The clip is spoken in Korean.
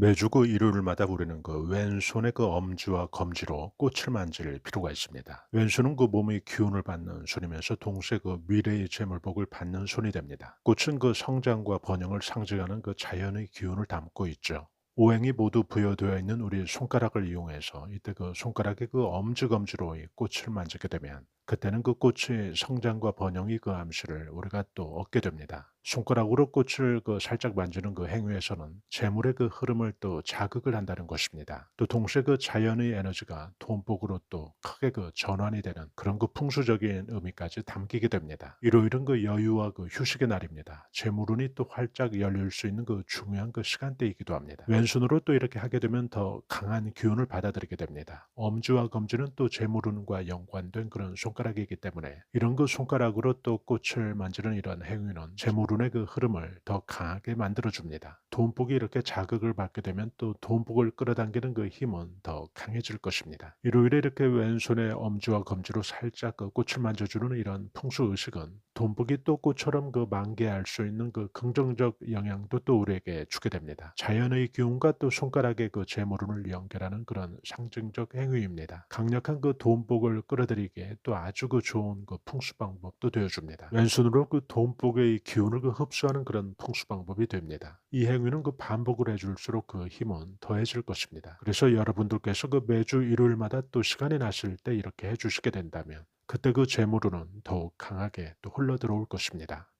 매주 그 일요일마다 우리는 그 왼손의 그 엄지와 검지로 꽃을 만질 필요가 있습니다. 왼손은 그 몸의 기운을 받는 손이면서 동시에 그 미래의 재물복을 받는 손이 됩니다. 꽃은 그 성장과 번영을 상징하는 그 자연의 기운을 담고 있죠. 오행이 모두 부여되어 있는 우리 손가락을 이용해서 이때 그 손가락의 그 엄지검지로 이 꽃을 만지게 되면 그때는 그 꽃의 성장과 번영이 그 암시를 우리가 또 얻게 됩니다. 손가락으로 꽃을 그 살짝 만지는 그 행위에서는 재물의 그 흐름을 또 자극을 한다는 것입니다. 또 동시에 그 자연의 에너지가 돈복으로 또 크게 그 전환이 되는 그런 그 풍수적인 의미까지 담기게 됩니다. 일요일은 그 여유와 그 휴식의 날입니다. 재물운이 또 활짝 열릴 수 있는 그 중요한 그 시간대이기도 합니다. 왼손으로 또 이렇게 하게 되면 더 강한 기운을 받아들이게 됩니다. 엄지와 검지는 또 재물운과 연관된 그런 손 가락이기 때문에 이런 그 손가락으로 또 꽃을 만지는 이런 행위는 재물운 돈의 그 흐름을 더 강하게 만들어줍니다. 돈복이 이렇게 자극을 받게 되면 또 돈복을 끌어당기는 그 힘은 더 강해질 것입니다. 일요일에 이렇게 왼손에 엄지와 검지로 살짝 그 꽃을 만져주는 이런 풍수 의식은 돈복이 또 꽃처럼 그 만개할 수 있는 그 긍정적 영향도 또 우리에게 주게 됩니다. 자연의 기운과 또 손가락의 그 재물운을 연결하는 그런 상징적 행위입니다. 강력한 그 돈복을 끌어들이기에 또 아주 그 좋은 그 풍수 방법도 되어줍니다. 왼손으로 그 돈복의 기운을 그 흡수하는 그런 풍수 방법이 됩니다. 이 행위 는 그 반복을 해줄수록 그 힘은 더해질 것입니다. 그래서 여러분들께서 그 매주 일요일마다 또 시간이 나실 때 이렇게 해주시게 된다면 그때 그 재물은 더욱 강하게 또 흘러 들어올 것입니다.